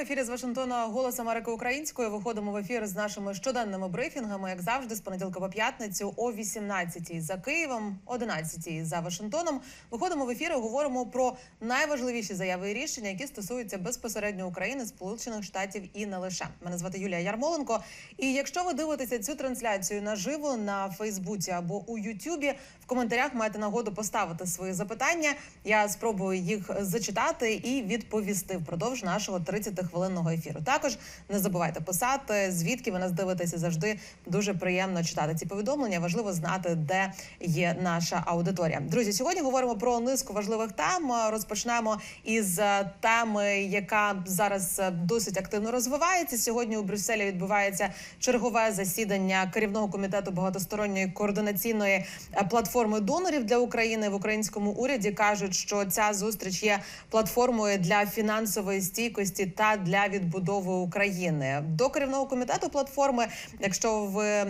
Ефірі з Вашингтона Голос Америки Українською. Виходимо в ефір з нашими щоденними брифінгами, як завжди, з понеділка по п'ятницю о 18-й за Києвом, 11-й за Вашингтоном. Виходимо в ефір і говоримо про найважливіші заяви і рішення, які стосуються безпосередньо України, Сполучених Штатів і не лише. Мене звати Юлія Ярмоленко. І якщо ви дивитеся цю трансляцію наживо на Фейсбуці або у Ютубі, в коментарях маєте нагоду поставити свої запитання. Я спробую їх зачитати і відповісти впродовж нашого 30-хвилинного ефіру. Також не забувайте писати, звідки ви нас дивитеся. Завжди дуже приємно читати ці повідомлення. Важливо знати, де є наша аудиторія. Друзі, сьогодні говоримо про низку важливих тем. Розпочнемо із теми, яка зараз досить активно розвивається. Сьогодні у Брюсселі відбувається чергове засідання керівного комітету багатосторонньої координаційної е, платформи донорів для України в українському уряді. кажуть, що ця зустріч є платформою для фінансової стійкості та для відбудови України. До керівного комітету платформи, якщо ви е,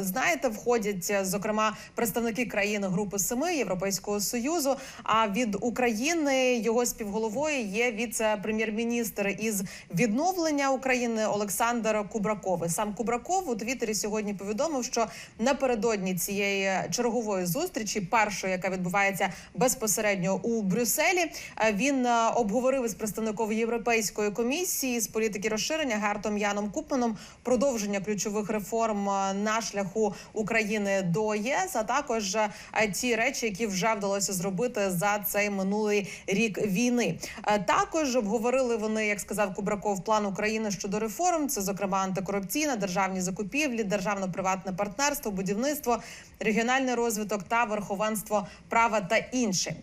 знаєте, входять зокрема представники країн Групи Семи Європейського союзу. А від України його співголовою є віце-прем'єр-міністр із відновлення України Олександр Кубраков. Сам Кубраков у Твіттері сьогодні повідомив, що напередодні цієї чергової зустрічі, першої, яка відбувається безпосередньо у Брюсселі, е, він е, обговорив із представником європейської комісії з політики розширення Гартом Яном Купманом продовження ключових реформ е, на шляху України до ЄС, а також ті речі, які вже вдалося зробити за цей минулий рік війни. Також обговорили вони, як сказав Кубраков, план України щодо реформ. Це зокрема антикорупційна, державні закупівлі, державно-приватне партнерство, будівництво, регіональний розвиток та верховенство права та інше.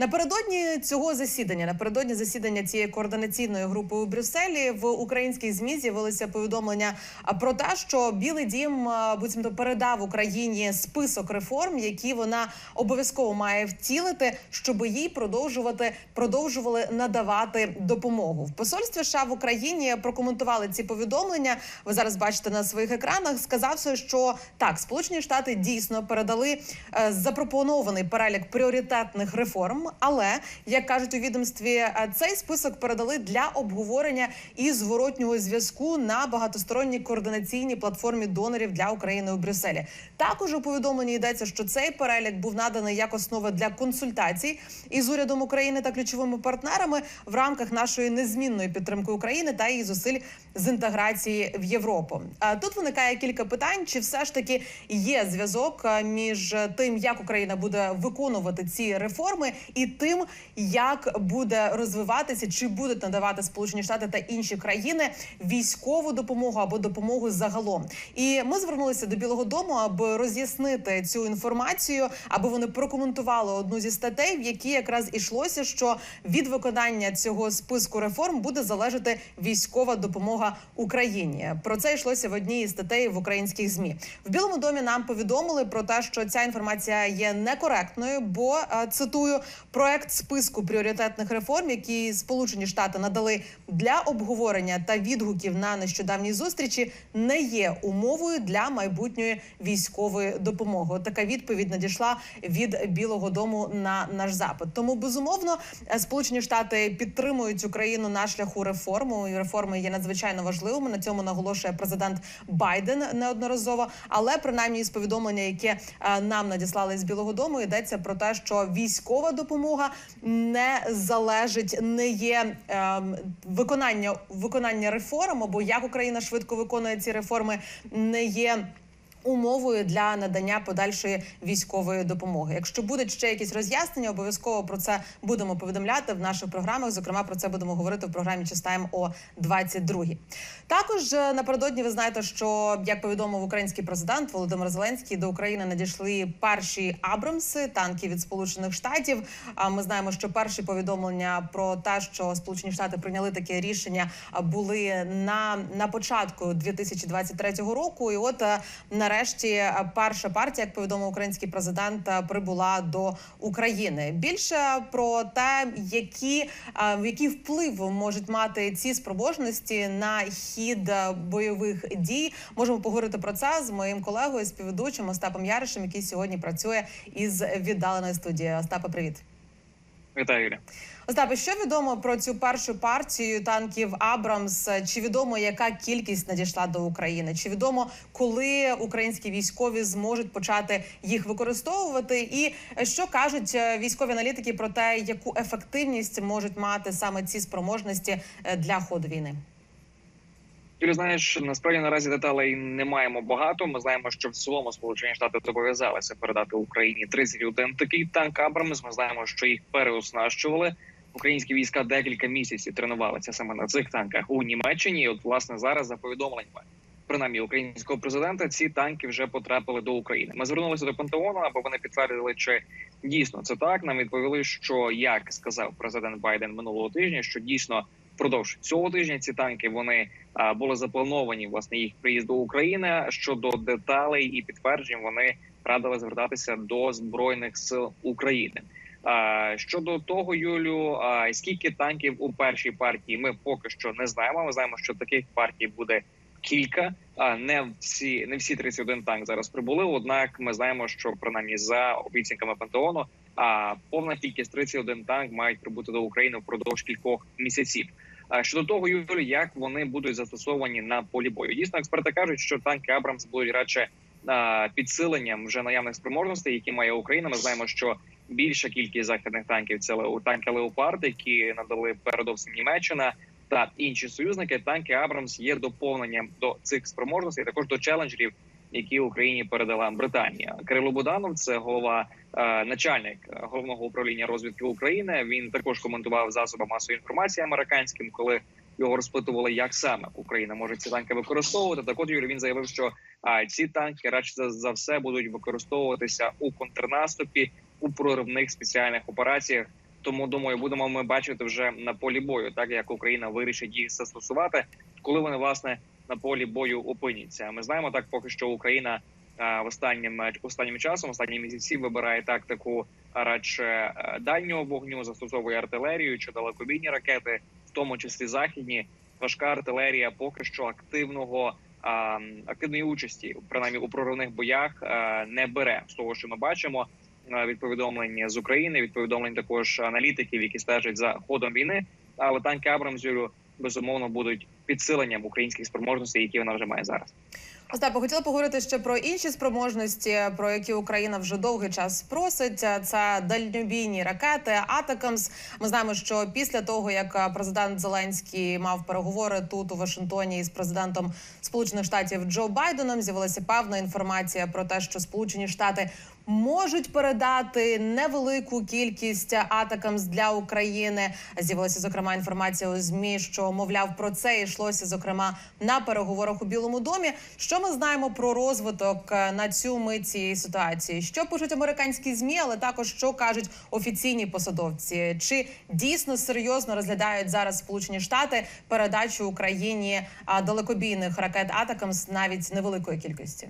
Напередодні цього засідання, напередодні засідання цієї координаційної групи у Брюсселі в українських змі з'явилися повідомлення про те, що Білий Дім буцімто передав Україні список реформ, які вона обов'язково має втілити, щоб їй продовжувати продовжували надавати допомогу. В посольстві США в Україні прокоментували ці повідомлення. Ви зараз бачите на своїх екранах. Сказавши, що так, Сполучені Штати дійсно передали е, запропонований перелік пріоритетних реформ. Але як кажуть у відомстві, е, цей список передали для обговорення і зворотнього зв'язку на багатосторонній координаційній платформі донорів для України у Брюсселі. Також у повідомленні йдеться, що цей перелік був наданий як основа для консультацій із урядом України та ключовими партнерами в рамках нашої незмінної підтримки України та її зусиль з інтеграції в Європу. А тут виникає кілька питань: чи все ж таки є зв'язок е, між тим, як Україна буде виконувати ці реформи, і тим, як буде розвиватися, чи будуть надавати Сполучені Штати та інші країни військову допомогу або допомогу загалом. І ми звернулися до Білого Дому, аби роз'яснити цю інформацію, аби вони прокоментували одну зі статей, в якій якраз ішлося, що від виконання цього списку реформ буде залежати військова допомога Україні. Про це йшлося в одній із статей в українських змі. В Білому домі нам повідомили про те, що ця інформація є некоректною, бо е, цитую проект списку пріоритетних реформ, які Сполучені Штати надали для обговорення та відгуків на нещодавній зустрічі, не є умовою для майбутньої військової допомоги. Така відповідь надійшла від Білого Дому на наш запит. Тому безумовно Сполучені Штати підтримують Україну на шляху реформу. І реформи є надзвичайно важливими. На цьому наголошує президент Байден неодноразово. Але принаймні з повідомлення, яке е, нам надіслали з Білого Дому, йдеться про те, що військова допомога не залежить, не є е, виконання виконання реформ, або як Україна швидко виконує ці реформи, не є. Умовою для надання подальшої військової допомоги. Якщо будуть ще якісь роз'яснення, обов'язково про це будемо повідомляти в наших програмах. Зокрема, про це будемо говорити в програмі «Чистаємо» о 22-й. Також е, напередодні ви знаєте, що як повідомив український президент Володимир Зеленський, до України надійшли перші Абрамси, танки від Сполучених Штатів. А ми знаємо, що перші повідомлення про те, що Сполучені Штати прийняли таке рішення, були на, на початку 2023 року. І от е, нарешті е, перша партія, як повідомив український президент, е, прибула до України. Більше про те, які е, який вплив можуть мати ці спроможності на хід бойових дій, можемо поговорити про це з моїм колегою, співведучим Остапом Яришем, який сьогодні працює із віддаленої студії. Остапа, привіт. Вітаю, Юля. Остапе, що відомо про цю першу партію танків Абрамс? Чи відомо яка кількість надійшла до України? Чи відомо коли українські військові зможуть почати їх використовувати? І що кажуть е, військові аналітики про те, яку ефективність можуть мати саме ці спроможності е, для ходу війни? Юлі, знаєш, насправді наразі деталей не маємо багато. Ми знаємо, що в цілому Сполучені Штати зобов'язалися передати Україні 31 такий танк Абрамс. Ми знаємо, що їх переоснащували. Українські війська декілька місяців тренувалися саме на цих танках у Німеччині. От власне зараз за повідомленнями принаймні українського президента ці танки вже потрапили до України. Ми звернулися до Пентагону, аби вони підтвердили, чи дійсно це так. Нам відповіли, що як сказав президент Байден минулого тижня, що дійсно впродовж цього тижня ці танки вони а, були заплановані власне їх приїзд до України. Щодо деталей і підтверджень вони радили звертатися до збройних сил України. Щодо того, Юлю, скільки танків у першій партії, ми поки що не знаємо. Ми знаємо, що таких партій буде кілька. А не всі не всі 31 танк зараз прибули. Однак ми знаємо, що принаймні за обіцянками Пентагону, а повна кількість 31 танк мають прибути до України впродовж кількох місяців. Щодо того, Юлі, як вони будуть застосовані на полі бою, дійсно експерти кажуть, що танки Абрамс будуть радше підсиленням вже наявних спроможностей, які має Україна. Ми знаємо, що більша кількість західних танків це танки Леопард, які надали передовсім Німеччина та інші союзники. Танки Абрамс є доповненням до цих спроможностей, також до челенджерів, які Україні передала Британія. Кирило Буданов, це голова е, начальник е, головного управління розвідки України. Він також коментував засоби масової інформації американським, коли його розпитували, як саме Україна може ці танки використовувати. Так от Юрій він заявив, що а, ці танки радше за все будуть використовуватися у контрнаступі у проривних спеціальних операціях. Тому думаю, будемо ми бачити вже на полі бою, так як Україна вирішить їх застосувати, коли вони власне на полі бою опиняться. Ми знаємо так, поки що Україна в останнім останнім часом, останні місяці вибирає тактику радше е, дальнього вогню, застосовує артилерію чи далекобійні ракети, в тому числі західні. Важка артилерія поки що активного а, активної участі, принаймні у проривних боях, а, не бере з того, що ми бачимо. А, Від повідомлень з України, від повідомлень також аналітиків, які стежать за ходом війни. Але танки Абрамс безумовно будуть підсиленням українських спроможностей, які вона вже має зараз. Остапе, хотіла поговорити ще про інші спроможності, про які Україна вже довгий час просить. Це дальнобійні ракети Атакамс. Ми знаємо, що після того як президент Зеленський мав переговори тут у Вашингтоні із президентом Сполучених Штатів Джо Байденом, з'явилася певна інформація про те, що Сполучені Штати можуть передати невелику кількість атакамс для України. З'явилася зокрема інформація у змі, що мовляв про це йшлося зокрема на переговорах у Білому домі. Що ми знаємо про розвиток е, на цю мить цієї ситуації? Що пишуть американські змі, але також що кажуть офіційні посадовці? Чи дійсно серйозно розглядають зараз Сполучені Штати передачу Україні далекобійних ракет Атакамс навіть невеликої кількості?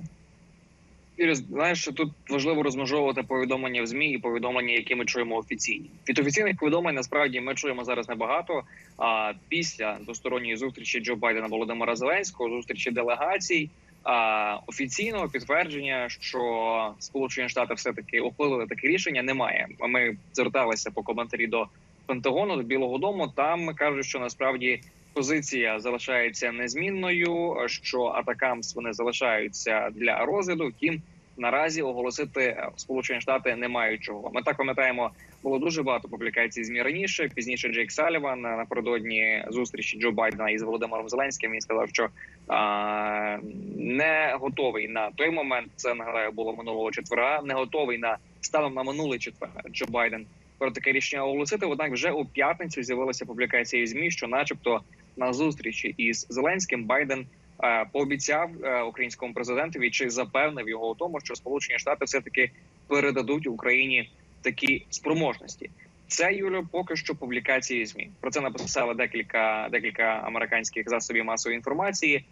Юрій, знаєш, що тут важливо розмежовувати повідомлення в змі і повідомлення, які ми чуємо офіційні. Від офіційних повідомлень насправді ми чуємо зараз небагато. А після двосторонньої зустрічі Джо Байдена Володимира Зеленського, зустрічі делегацій, а офіційного підтвердження, що Сполучені Штати все таки ухвалили таке рішення, немає. Ми зверталися по коментарі до Пентагону до Білого Дому. Там кажуть, що насправді. Позиція залишається незмінною. Що атакамс вони залишаються для розгляду. Втім, наразі оголосити Сполучені Штати не мають чого. Ми так пам'ятаємо, було дуже багато публікацій змі раніше. Пізніше Джейк Саліван напередодні зустрічі Джо Байдена із Володимиром Зеленським. Він сказав, що а, не готовий на той момент. Це нагадаю було минулого четвера. Не готовий на станом на минулий четвер. Джо Байден про таке рішення оголосити. Однак вже у п'ятницю з'явилася публікація змі, що, начебто, на зустрічі із Зеленським Байден е, пообіцяв е, українському президентові чи запевнив його у тому, що Сполучені Штати все таки передадуть Україні такі спроможності. Це Юлю поки що публікації змі. Про це написали декілька декілька американських засобів масової інформації.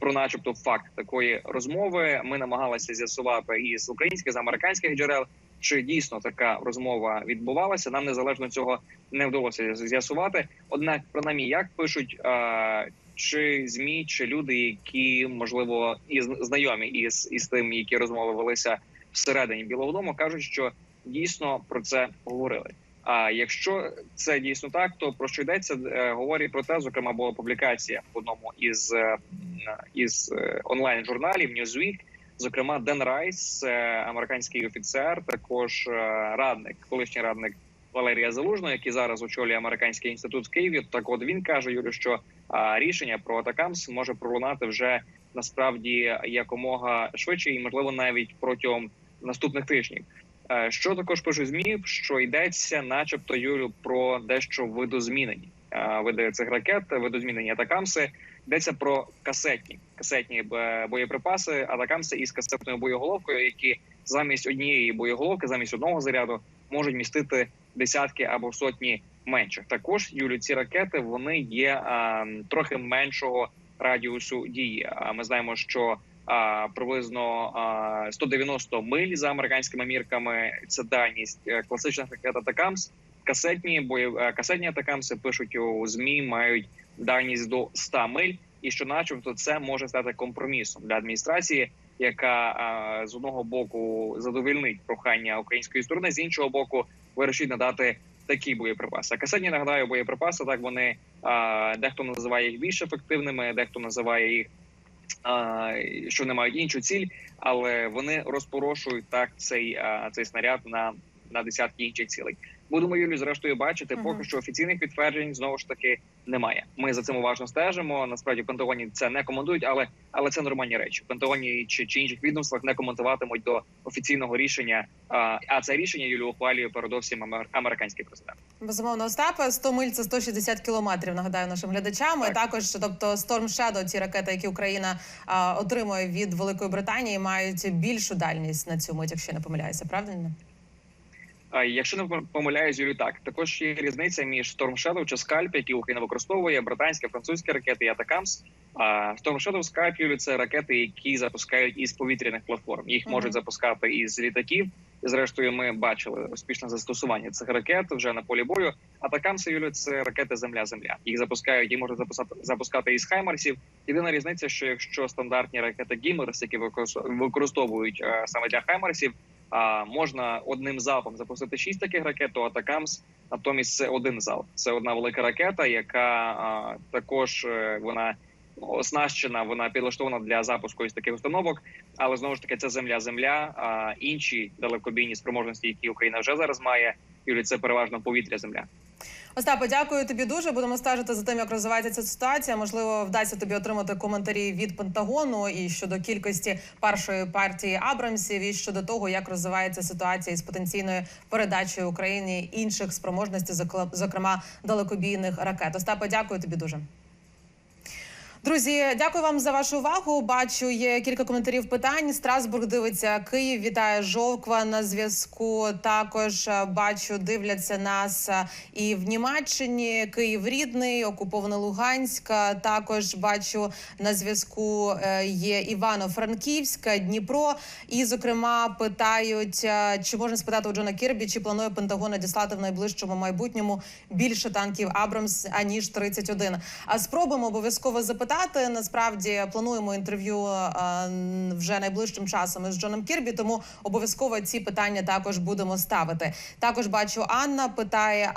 Про, начебто, факт такої розмови ми намагалися з'ясувати із українських з американських джерел, чи дійсно така розмова відбувалася. Нам незалежно цього не вдалося з'ясувати. Однак, принаймні, як пишуть чи змі, чи люди, які можливо і знайомі із із тим, які розмови велися всередині Білого Дому, кажуть, що дійсно про це говорили. А якщо це дійсно так, то про що йдеться? Е, Говорить про те, зокрема, була публікація в одному із, е, із е, онлайн журналів Newsweek, Зокрема, Ден Райс, е, американський офіцер, також е, радник, колишній радник Валерія Залужного, який зараз очолює американський інститут в Києві. Так, от він каже, Юрію, що рішення про Атакамс може пролунати вже насправді якомога швидше, і можливо навіть протягом наступних тижнів. Е, Що також пишу змі, що йдеться, начебто, Юлю, про дещо видозмінені види цих ракет, видозмінені атакамси. Йдеться про касетні касетні е, боєприпаси, атакамси із касетною боєголовкою, які замість однієї боєголовки, замість одного заряду, можуть містити десятки або сотні менших. Також Юлю, ці ракети вони є а, трохи меншого радіусу дії. А ми знаємо, що а, приблизно а, 190 миль за американськими мірками. Це дальність е, класичних ракет Атакамс. Касетні бої е, касетні атакамси пишуть у змі, мають дальність до 100 миль, і що, начебто, це може стати компромісом для адміністрації, яка з одного боку задовольнить прохання української сторони, з іншого боку, вирішить надати такі боєприпаси. Касетні нагадаю, боєприпаси так вони дехто називає їх більш ефективними, дехто називає їх. Що не мають іншу ціль, але вони розпорошують так цей цей снаряд на, на десятки інших цілей. Будемо Юлі, зрештою бачити. Мгм. Поки що офіційних підтверджень знову ж таки немає. Ми за цим уважно стежимо. Насправді в Пентагоні це не коментують, але але це нормальні речі. В Пентагоні чи, чи інших відомствах не коментуватимуть до офіційного рішення. А, а це рішення Юлі ухвалює передовсім амер- американський президент. Безумовно, Остапе, 100 миль це 160 кілометрів. Нагадаю нашим глядачам. Так. І також, тобто Storm Shadow, ті ракети, які Україна а, отримує від Великої Британії, мають більшу дальність на цю мить, якщо я не помиляюся, правильно? Якщо не помиляюсь, Юлі, так також є різниця між Storm Shadow чи Scalp, які Україна використовує, британські, французькі ракети і Атакамс. А Storm Shadow, Scalp, Юлі, це ракети, які запускають із повітряних платформ. Їх можуть запускати із літаків. І зрештою, ми бачили успішне застосування цих ракет вже на полі бою. Атакамси, Юлі, це ракети Земля-Земля. Їх запускають і можуть запускати запускати із Хаймарсів. Єдина різниця, що якщо стандартні ракети Гімерс, які використовують- використовують е, саме для Хаймарсів, а можна одним залпом запустити шість таких ракет, то Атакамс натомість це один залп. Це одна велика ракета, яка а, також е, вона оснащена, вона підлаштована для запуску із таких установок. Але знову ж таки, це земля, земля. А інші далекобійні спроможності, які Україна вже зараз має, Юлі, це переважно повітря, земля. Остапе, дякую тобі дуже. Будемо стежити за тим, як розвивається ця ситуація. Можливо, вдасться тобі отримати коментарі від Пентагону і щодо кількості першої партії Абрамсів, і щодо того, як розвивається ситуація із потенційною передачею Україні інших спроможностей, зокрема далекобійних ракет. Остапе, дякую тобі дуже. Друзі, дякую вам за вашу увагу. Бачу, є кілька коментарів питань. Страсбург дивиться Київ. Вітає Жовква на зв'язку. Також е, бачу, дивляться нас е, і в Німеччині. Київ рідний, окупована Луганська. Також бачу на зв'язку е, є Івано-Франківська, Дніпро. І, зокрема, питають, чи можна спитати у Джона Кірбі, чи планує Пентагон надіслати в найближчому майбутньому більше танків Абрамс аніж 31. А спробуємо обов'язково запитати. Насправді плануємо інтерв'ю е, вже найближчим часом із Джоном Кірбі, тому обов'язково ці питання також будемо ставити. Також бачу, Анна питає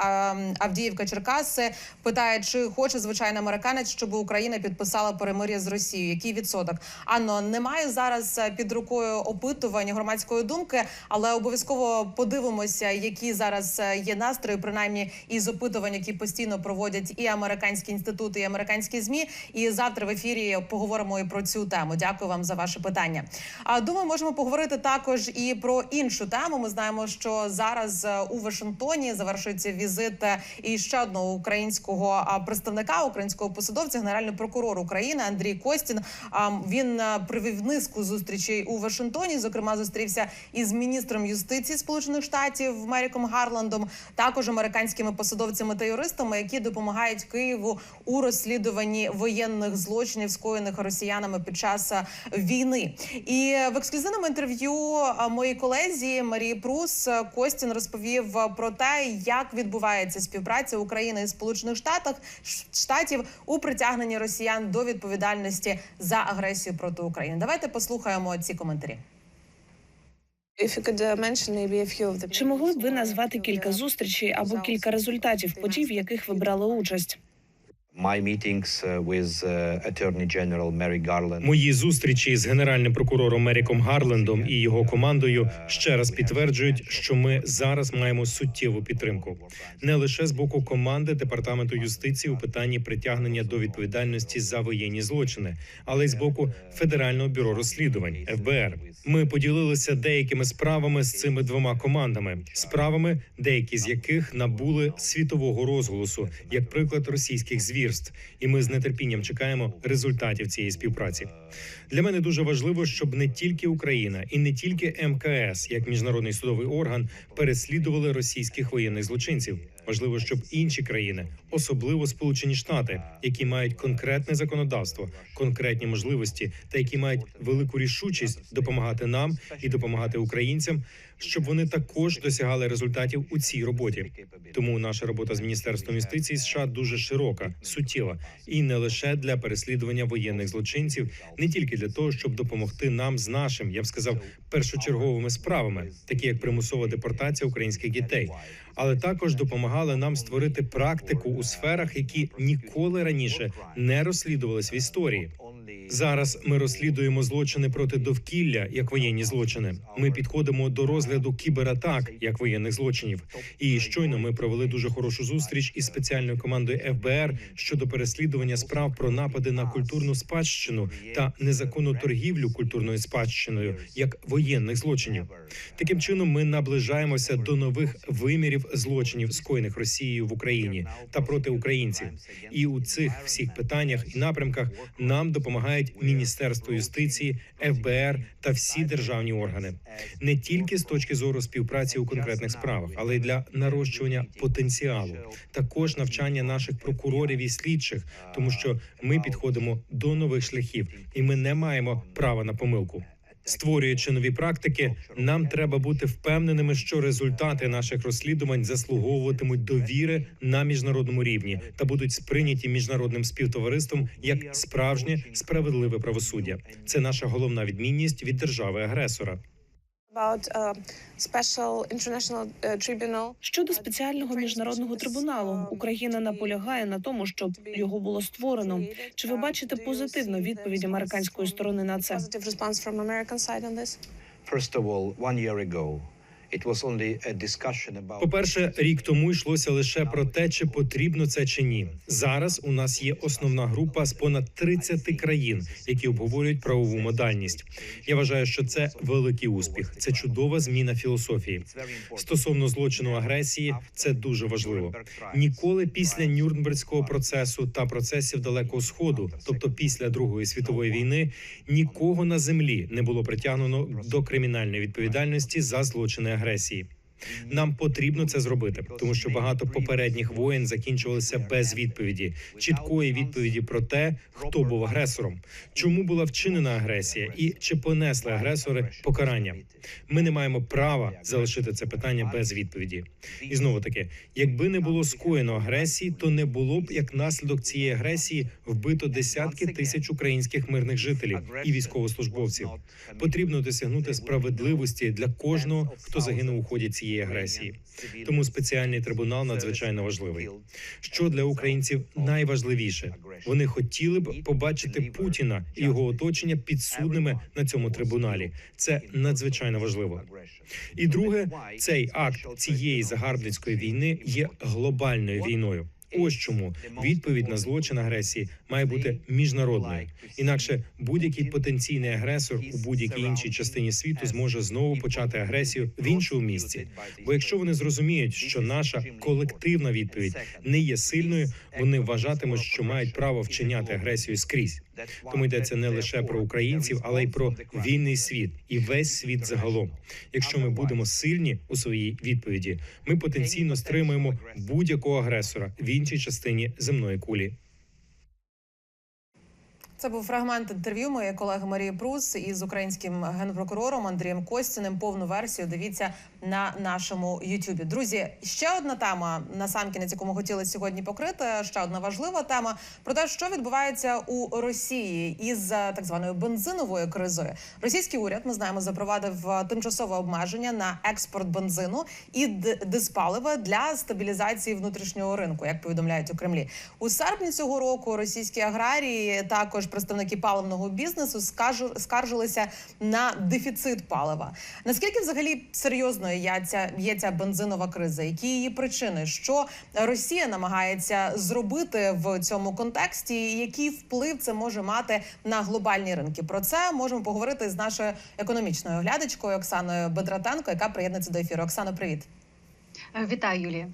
Авдіївка Черкаси. Питає, чи хоче звичайний американець, щоб Україна підписала перемир'я з Росією. Який відсоток? Анно, немає зараз е, під рукою опитування громадської думки, але обов'язково подивимося, які зараз е, є настрої, принаймні із опитувань, які постійно проводять і американські інститути, і американські змі. І завтра в ефірі поговоримо і про цю тему. Дякую вам за ваше питання. А думаю, можемо поговорити також і про іншу тему. Ми знаємо, що зараз е, у Вашингтоні завершується візит е, і ще одного українського представника, українського посадовця, генеральний прокурор України Андрій Костін. Він е, провів низку зустрічей у Вашингтоні. Зокрема, зустрівся із міністром юстиції Сполучених Штатів Меріком Гарландом, також американськими посадовцями та юристами, які допомагають Києву у розслідуванні воєнних злочинів, скоєних росіянами під час е, війни. І в ексклюзивному інтерв'ю е, моїй колезі Марії Прус е, Костін розповів про те, як відбувається співпраця України і Сполучених Штатах Штатів у притягненні росіян до відповідальності за агресію проти України. Давайте послухаємо ці коментарі. Uh. Чи могли б ви назвати кілька зустрічей або кілька результатів подій, в яких ви брали участь? Мої зустрічі з генеральним прокурором Меріком Гарлендом і його командою ще раз підтверджують, що ми зараз маємо суттєву підтримку. Не лише з боку команди департаменту юстиції у питанні притягнення до відповідальності за воєнні злочини, але й з боку Федерального бюро розслідувань ФБР. Ми поділилися деякими справами з цими двома командами, справами, деякі з яких набули світового розголосу, як приклад російських звірств. І ми з нетерпінням чекаємо результатів цієї співпраці. Для мене дуже важливо, щоб не тільки Україна і не тільки МКС, як міжнародний судовий орган, переслідували російських воєнних злочинців. Важливо, щоб інші країни, особливо Сполучені Штати, які мають конкретне законодавство, конкретні можливості та які мають велику рішучість допомагати нам і допомагати українцям, щоб вони також досягали результатів у цій роботі. Тому наша робота з міністерством юстиції США дуже широка, суттєва і не лише для переслідування воєнних злочинців, не тільки для того, щоб допомогти нам з нашим, я б сказав, першочерговими справами, такі як примусова депортація українських дітей, але також допомагали нам створити практику у сферах, які ніколи раніше не розслідувались в історії. Зараз ми розслідуємо злочини проти довкілля як воєнні злочини. Ми підходимо до розгляду кібератак як воєнних злочинів. І щойно ми провели дуже хорошу зустріч із спеціальною командою ФБР щодо переслідування справ про напади на культурну спадщину та незаконну торгівлю культурною спадщиною як воєнних злочинів. Таким чином ми наближаємося до нових вимірів злочинів, скоєних Росією в Україні та проти українців. І у цих всіх питаннях і напрямках нам допомагають Міністерство юстиції, ФБР та всі державні органи, не тільки з точки зору співпраці у конкретних справах, але й для нарощування потенціалу, також навчання наших прокурорів і слідчих, тому що ми підходимо до нових шляхів, і ми не маємо права на помилку. Створюючи нові практики, нам треба бути впевненими, що результати наших розслідувань заслуговуватимуть довіри на міжнародному рівні та будуть сприйняті міжнародним співтовариством як справжнє справедливе правосуддя. Це наша головна відмінність від держави агресора. Щодо спеціального міжнародного трибуналу, Україна наполягає на тому, щоб його було створено. Чи ви бачите позитивну відповідь американської сторони на це? About По-перше, рік тому йшлося лише про те, чи потрібно це чи ні. Зараз у нас є основна група з понад 30 країн, які обговорюють правову модальність. Я вважаю, що це великий успіх. Це чудова зміна філософії. Стосовно злочину агресії, це дуже важливо. Ніколи після Нюрнберзького процесу та процесів Далекого Сходу, тобто після Другої світової війни, нікого на землі не було притягнено до кримінальної відповідальності за злочини агресії агресії. Нам потрібно це зробити, тому що багато попередніх воєн закінчувалися без відповіді, чіткої відповіді про те, хто був агресором, чому була вчинена агресія, і чи понесли агресори покарання. Ми не маємо права залишити це питання без відповіді. І знову таки, якби не було скоєно агресії, то не було б як наслідок цієї агресії вбито десятки тисяч українських мирних жителів і військовослужбовців. Потрібно досягнути справедливості для кожного, хто загинув у ході цієї агресії. Тому спеціальний трибунал надзвичайно важливий. Що для українців найважливіше? Вони хотіли б побачити Путіна і його оточення підсудними на цьому трибуналі. Це надзвичайно важливо. І друге, цей акт цієї загарбницької війни є глобальною війною. Ось чому відповідь на злочин агресії має бути міжнародною. Інакше будь-який потенційний агресор у будь-якій іншій частині світу зможе знову почати агресію в іншому місці. Бо якщо вони зрозуміють, що наша колективна відповідь не є сильною, вони вважатимуть, що мають право вчиняти агресію скрізь. Тому йдеться не лише про українців, але й про вільний світ і весь світ загалом. Якщо ми будемо сильні у своїй відповіді, ми потенційно стримуємо будь-якого агресора в іншій частині земної кулі. Це був фрагмент інтерв'ю моєї колеги Марії Прус із українським генпрокурором Андрієм Костіним. Повну версію дивіться на нашому Ютубі. Друзі, ще одна тема на сам кінець, яку ми хотіли сьогодні покрити. Ще одна важлива тема про те, що відбувається у Росії із е, так званою бензиновою кризою. Російський уряд ми знаємо запровадив е, тимчасове обмеження на експорт бензину і диспалива для стабілізації внутрішнього ринку, як повідомляють у Кремлі. У серпні цього року російські аграрії, також представники паливного бізнесу, скаржилися на дефіцит палива. Наскільки взагалі серйозною є ця, є ця бензинова криза? Які її причини? Що Росія намагається зробити в цьому контексті? і Який вплив це може мати на глобальні ринки? Про це можемо поговорити з нашою економічною оглядачкою Оксаною Бедратенко, яка приєднується до ефіру. Оксано, привіт. Вітаю, Юлія.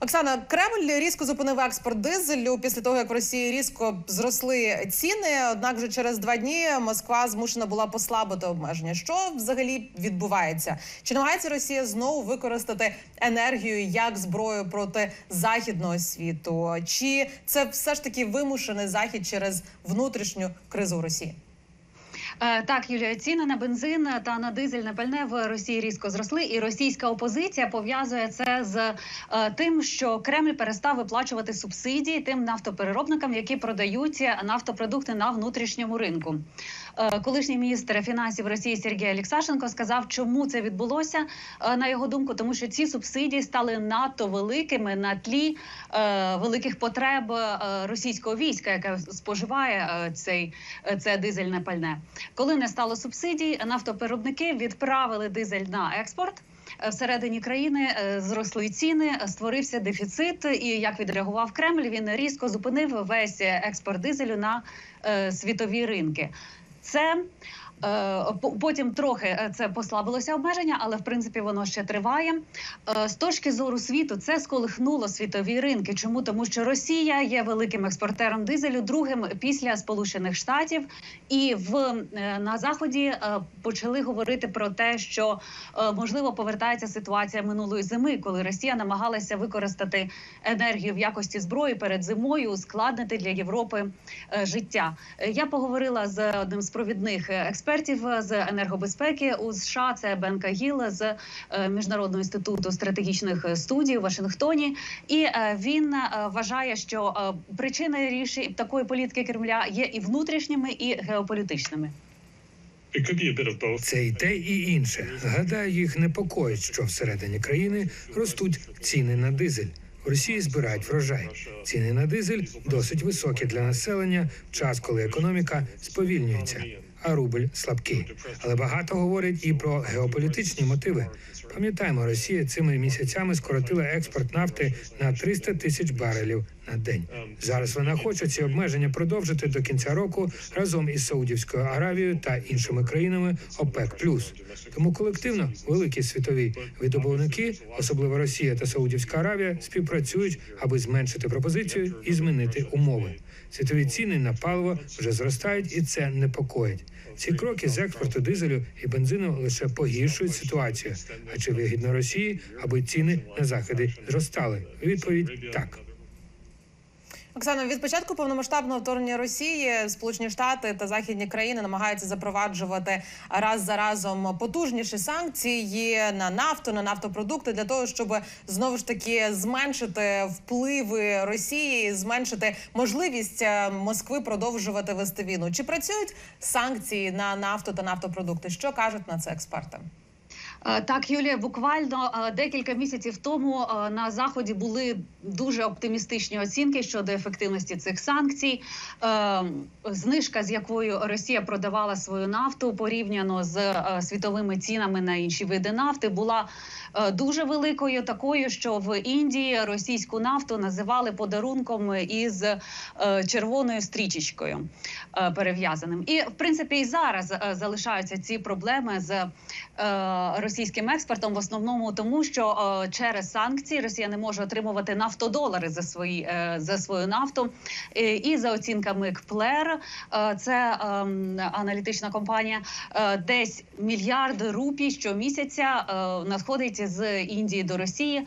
Оксана, Кремль різко зупинив експорт дизелю після того, як в Росії різко зросли ціни. Однак, вже через два дні Москва змушена була послабити обмеження. Що взагалі відбувається? Чи намагається Росія знову використати енергію як зброю проти західного світу? Чи це все ж таки вимушений захід через внутрішню кризу в Росії? Е, Так, Юлія, ціни на бензин та на дизельне пальне в Росії різко зросли, і російська опозиція пов'язує це з е, тим, що Кремль перестав виплачувати субсидії тим нафтопереробникам, які продають нафтопродукти на внутрішньому ринку. Е, Колишній міністр фінансів Росії Сергій Олексашенко сказав, чому це відбулося. На його думку, тому що ці субсидії стали надто великими на тлі великих потреб російського війська, яке споживає цей це дизельне пальне. Коли не стало субсидій, нафтопереробники відправили дизель на експорт. Е, Всередині країни е, зросли ціни, е, створився дефіцит. І як відреагував Кремль, він різко зупинив весь експорт дизелю на світові ринки. Це потім трохи е, це послабилося обмеження, але в принципі воно ще триває. Е, З точки зору світу це сколихнуло світові ринки. Чому тому, що Росія є великим експортером дизелю, другим після Сполучених Штатів, і в е, на заході е, почали говорити про те, що е, можливо повертається ситуація минулої зими, коли Росія намагалася використати енергію в якості зброї перед зимою, ускладнити для Європи е, життя. Е, Я поговорила з одним з провідних е, експертів з енергобезпеки у США. Це Бен Кагіл з е, міжнародного інституту стратегічних е, студій у Вашингтоні. І е, він вважає, що причини рішень такої політики Кремля є і внутрішніми, і геополітичними. Це і те, і інше. Гадаю, їх непокоїть, що всередині країни ростуть ціни на дизель. В Росії збирають врожай. Ціни на дизель досить високі для населення в час, коли економіка сповільнюється, а рубль слабкий. Але багато говорять і про геополітичні мотиви. Пам'ятаємо, Росія цими місяцями скоротила експорт нафти на 300 тисяч барелів на день. Зараз вона хоче ці обмеження продовжити до кінця року разом із Саудівською Аравією та іншими країнами ОПЕК+. Тому колективно великі світові видобувники, особливо Росія та Саудівська Аравія, співпрацюють, аби зменшити пропозицію і змінити умови. Світові ціни на паливо вже зростають, і це непокоїть. Ці кроки з експорту дизелю і бензину лише погіршують ситуацію. А чи вигідно Росії, аби ціни на заходи зростали? Відповідь так. Оксано, від початку повномасштабного вторгнення Росії Сполучені Штати та західні країни намагаються запроваджувати раз за разом потужніші санкції на нафту, на нафтопродукти для того, щоб знову ж таки зменшити впливи Росії, зменшити можливість е, Москви продовжувати вести війну. Чи працюють санкції на нафту та нафтопродукти? Що кажуть на це експерти? Е, Так, Юлія, буквально е, декілька місяців тому е, на заході були дуже оптимістичні оцінки щодо ефективності цих санкцій. Знижка, з якою Росія продавала свою нафту порівняно з світовими цінами на інші види нафти, була дуже великою, такою, що в Індії російську нафту називали подарунком із червоною стрічечкою перев'язаним. І в принципі і зараз залишаються ці проблеми з е, російським експортом, в основному тому, що е, через санкції Росія не може отримувати нафтодолари за свої е, за свою нафту. Е, І за оцінками КПЛЕР, це ем, аналітична компанія, десь мільярд рупій щомісяця надходить з Індії до Росії.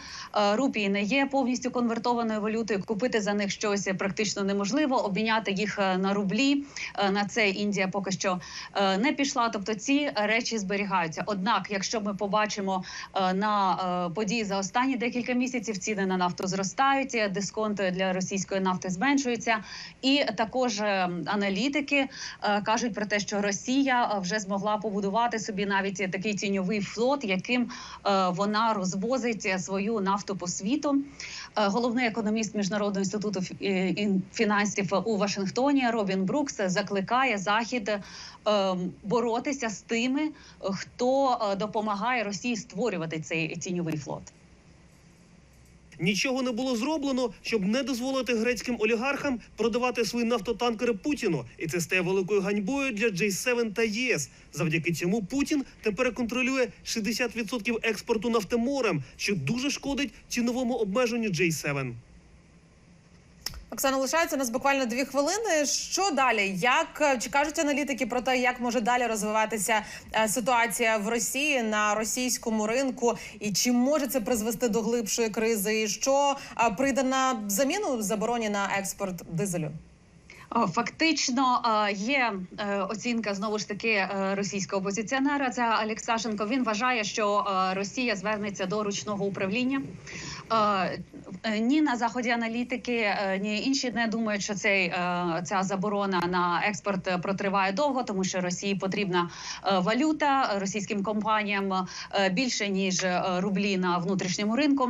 Рупії не є повністю конвертованою валютою. Купити за них щось практично неможливо. Обміняти їх на рублі на це Індія поки що не пішла. Тобто ці речі зберігаються. Однак, якщо ми побачимо е, на е, події за останні декілька місяців, ціни на нафту зростають, е, дисконти для російської нафти зменшуються, і також аналітики кажуть про те, що Росія вже змогла побудувати собі навіть такий тіньовий флот, яким вона розвозить свою нафту по світу. Головний економіст міжнародного інституту фі- ін- фінансів у Вашингтоні Робін Брукс закликає захід боротися з тими, хто е, допомагає Росії створювати цей тіньовий флот. Нічого не було зроблено, щоб не дозволити грецьким олігархам продавати свої нафтотанкери Путіну, і це стає великою ганьбою для J7 та ЄС. Завдяки цьому Путін тепер контролює 60% експорту нафти морем, що дуже шкодить ціновому обмеженню J7. Оксана, лишається нас буквально дві хвилини. Що далі? Як е, чи кажуть аналітики про те, як може далі розвиватися е, ситуація в Росії на російському ринку, і чи може це призвести до глибшої кризи? І що е, прийде на заміну забороні на експорт дизелю? Фактично є оцінка знову ж таки російського опозиціонера. Це Алексашенко. Він вважає, що Росія звернеться до ручного управління. Е, Ні на заході аналітики, е, ні інші не думають, що цей е, ця заборона на експорт протриває довго, тому що Росії потрібна валюта російським компаніям більше ніж рублі на внутрішньому ринку.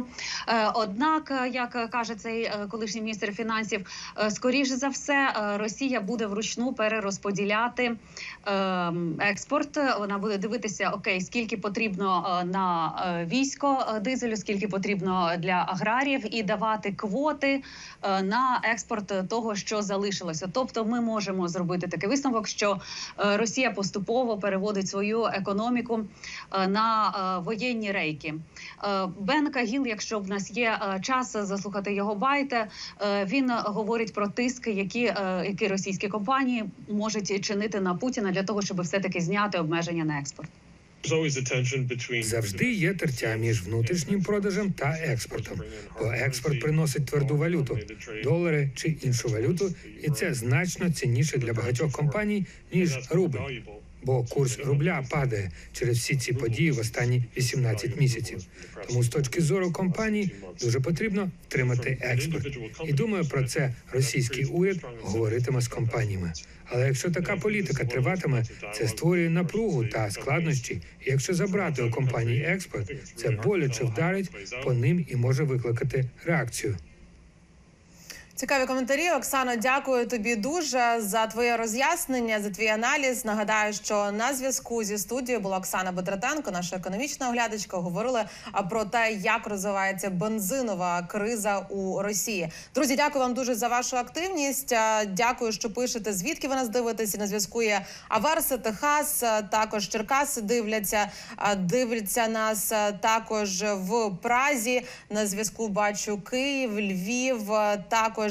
Однак, як каже цей колишній міністр фінансів, скоріше за все, Росія буде вручну перерозподіляти експорт. Вона буде дивитися, окей, скільки потрібно на військо дизелю, скільки потрібно для аграріїв, і давати квоти е, на експорт того, що залишилося. Тобто, ми можемо зробити такий висновок, що е, Росія поступово переводить свою економіку е, на воєнні рейки. Бен Кагіл, якщо в нас є час заслухати його байти, е, він говорить про тиск, які, які російські компанії можуть чинити на Путіна для того, щоб все таки зняти обмеження на експорт. Завжди є тертя між внутрішнім продажем та експортом, бо експорт приносить тверду валюту, долари чи іншу валюту, і це значно цінніше для багатьох компаній ніж рубль. Бо курс рубля падає через всі ці події в останні 18 місяців. Тому з точки зору компаній дуже потрібно втримати експорт. І думаю, про це російський уряд говоритиме з компаніями. Але якщо така політика триватиме, це створює напругу та складнощі. Якщо забрати у компанії експорт, це боляче вдарить по ним і може викликати реакцію. Цікаві коментарі. Оксано, дякую тобі дуже за твоє роз'яснення, за твій аналіз. Нагадаю, що на зв'язку зі студією була Оксана Бедратенко, наша економічна оглядачка. Говорили про те, як розвивається бензинова криза у Росії. Друзі, дякую вам дуже за вашу активність. Дякую, що пишете. Звідки ви нас дивитесь? На зв'язку є Аверса, Техас, також Черкаси дивляться. Дивляться нас також в Празі. На зв'язку бачу Київ, Львів, а,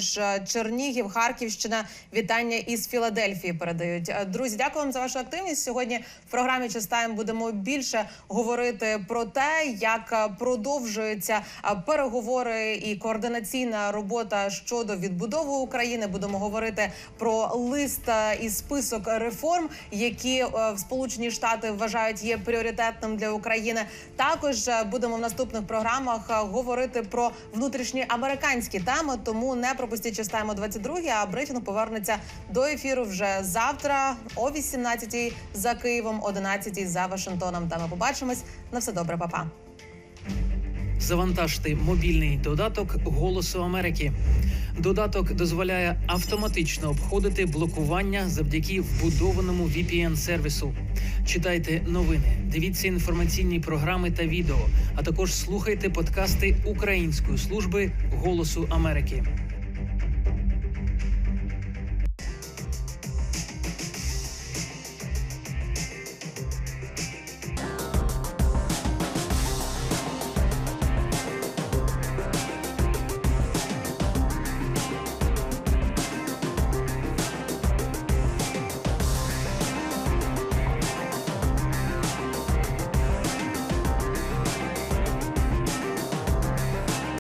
також Чернігів, Харківщина. Вітання із Філадельфії передають. Друзі, дякую вам за вашу активність. Сьогодні в програмі «Частаєм» будемо більше говорити про те, як продовжуються переговори і координаційна робота щодо відбудови України. Будемо говорити про лист і список реформ, які е, в Сполучені Штати вважають є пріоритетним для України. Також е, будемо в наступних програмах е, говорити про внутрішні американські теми. Тому не пропустіть частаємо 22, А брифінг повернеться до ефіру вже завтра о 18 за Києвом, 11 за Вашингтоном. Та ми побачимось. На все добре, папа. Завантажте мобільний додаток Голосу Америки. Додаток дозволяє автоматично обходити блокування завдяки вбудованому VPN сервісу. Читайте новини, дивіться інформаційні програми та відео, а також слухайте подкасти Української служби Голосу Америки.